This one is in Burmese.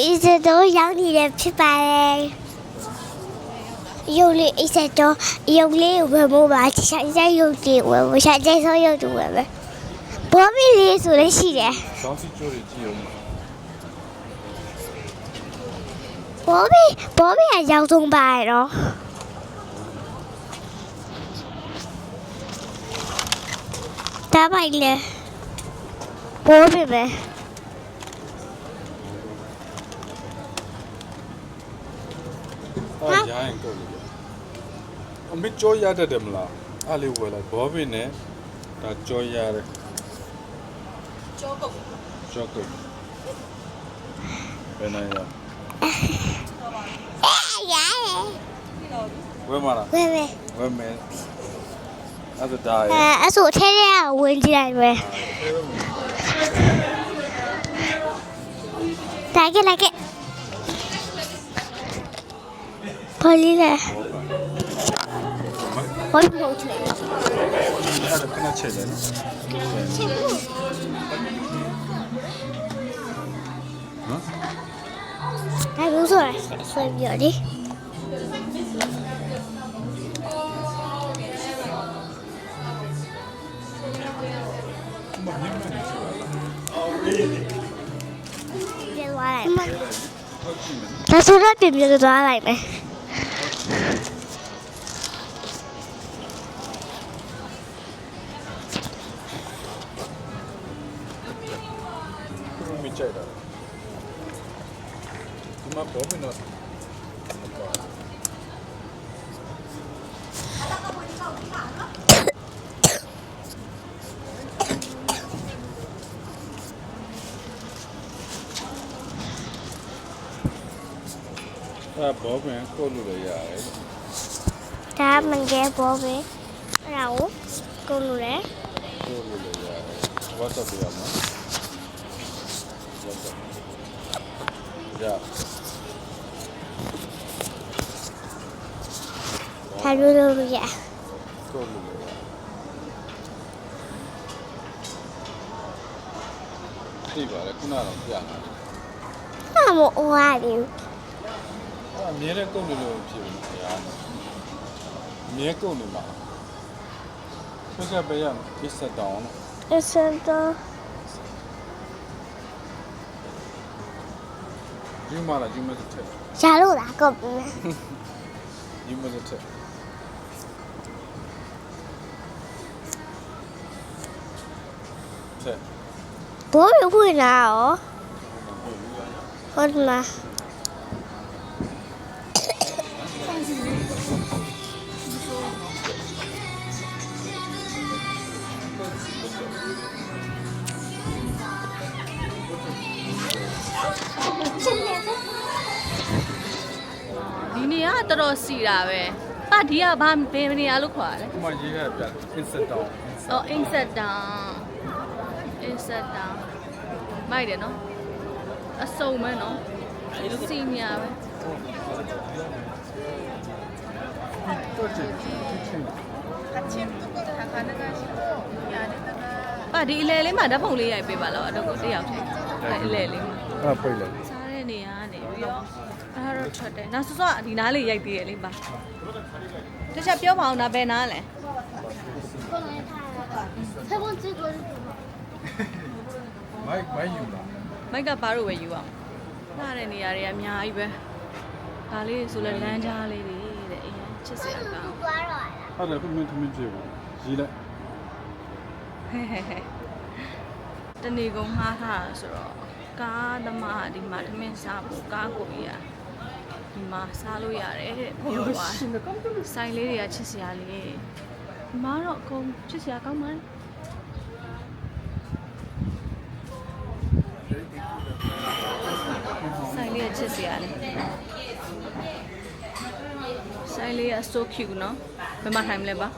အစ်စတော့ရောက်နေတယ်ဖြစ်ပါတယ်ရုပ်လေးအစ်စတော့ရုပ်လေးကိုဝယ်ဖို့ပါဆိုင်ဆိုင်ရုပ်လေးဝယ်ဖို့ဆိုင်ဆိုင်ဆောရုပ်တွေဝယ်မယ်ဘောမီလေးဆိုလည်းရှိတယ်ဆောင်းစီကျိုးတွေကြည့်အောင်ဘောမီဘောမီကရောက်ဆုံးပါရတော့ဒါပိုင်လေဘောမီပဲ ဟောရိုင်းကုတ်လို့အမေကြောရတတ်တယ်မလားအဲ့လေးဝယ်လိုက်ဘောပင်နဲ့ဒါကြောရတယ်ကြောကုတ်ကြောကုတ်ဘယ်နိုင်ရအေးရတယ်ဝယ်မလားဝယ်မယ်ဝယ်မယ်အဲ့ဒါဒါရအဲအဆိုအထဲထဲကဝင်ကြည့်လိုက်မယ်တိုက်ကလိုက်ကဘာလေးလဲဘာလို့ဟုတ်လဲအဲ့ဒါခဏချက်တယ်နော်ချစ်ဘူးနော်ဒါမျိုးဆိုတာဆွဲပြလေမမြင် မနေချင်ပါလားပြေးသွားလိုက်မယ်ဟုတ်ကြည့်မယ် ဒါဆိုတော့ပြင်ပြေးသွားလိုက်မယ်သူမကြိုက်တာဒီမှာဘောပင်တော့အဲ့ဘောပင် ကိုလို့လည်းရတယ်ဒါမငယ်ပေါ်ပဲအဲ့ဒါကိုကုန်လို့လေကိုလို့လည်းရတယ် WhatsApp ပြရမှာ WhatsApp ရဒါလို့လို့ရကိုလို့လည်းရသိပါလေခုနကတော့ပြတာဟာမအိုးရတယ်အဲ့အမြဲတမ်းကုန်လို့လို့ဖြစ်ဘူးခင်ဗျာအမြဲကုန်နေမှာဆက်ကပေးရမယ်ပြစ်ဆက်တောင်းအစတော့ယူ မလားယူမတဲ့ထက်ရလို့လားကောပြီမယ်ယူမတဲ့ထက်ထက်ဘောရခွေလာရောဟုတ်လား တော်တော်စီတာပဲပါဒီကဘာဘယ်နေရာလို့ခေါ်ရလဲခုမှရေးခဲ့ပြ insert down အော်အင်းဆက်တောင်အင်းဆက်တောင်မိုက်တယ်နော်အစုံပဲနော်စီညာပဲတော့ချင်ချင်ပါဒီအလဲလေးမှာဓာတ်ပုံလေးရိုက်ပေးပါလားအတော့ကိုတယောက်တည်းအဲ့အလဲလေးမှာအဲ့ပိတ်လိုက်စားတဲ့နေရာကနေပြီးတော့ အဲ့တော့ထွက်တယ်နောက်စစောဒီနားလေးရိုက်သေးရဲ့လေပါတခြားပြောပါအောင်ဒါဘယ်နားလဲကိုယ်လည်းထားရတာဆက်ဖို့ကြည့်ကိုမိုက်မိုက်ယူလားမိုက်ကဘာလို့ပဲယူအောင်နှားတဲ့နေရာတွေကအများကြီးပဲဒါလေးဆိုလဲလမ်းကြားလေးတွေတဲ့အရင်ချစ်စရာကောင်းဟုတ်တယ်ခုမှထမင်းကြည့်ပါရေးလိုက်ဟဲ့ဟဲ့ဟဲ့တနေကုန်မှားထားတာဆိုတော့ကားသမားဒီမှာထမင်းစားဖို့ကားကိုကြီးอ่ะ ဒီမှာစားလို့ရတယ်တဲ့ပြောပါဆိုင်လေးတွေကချစ်စရာလေးမမတော့အကုန်ချစ်စရာကောင်းပါလားဆိုင်လေးကချစ်စရာလေးဆိုင်လေးက so cute နော်ဘယ်မှာထိုင်မလဲပါ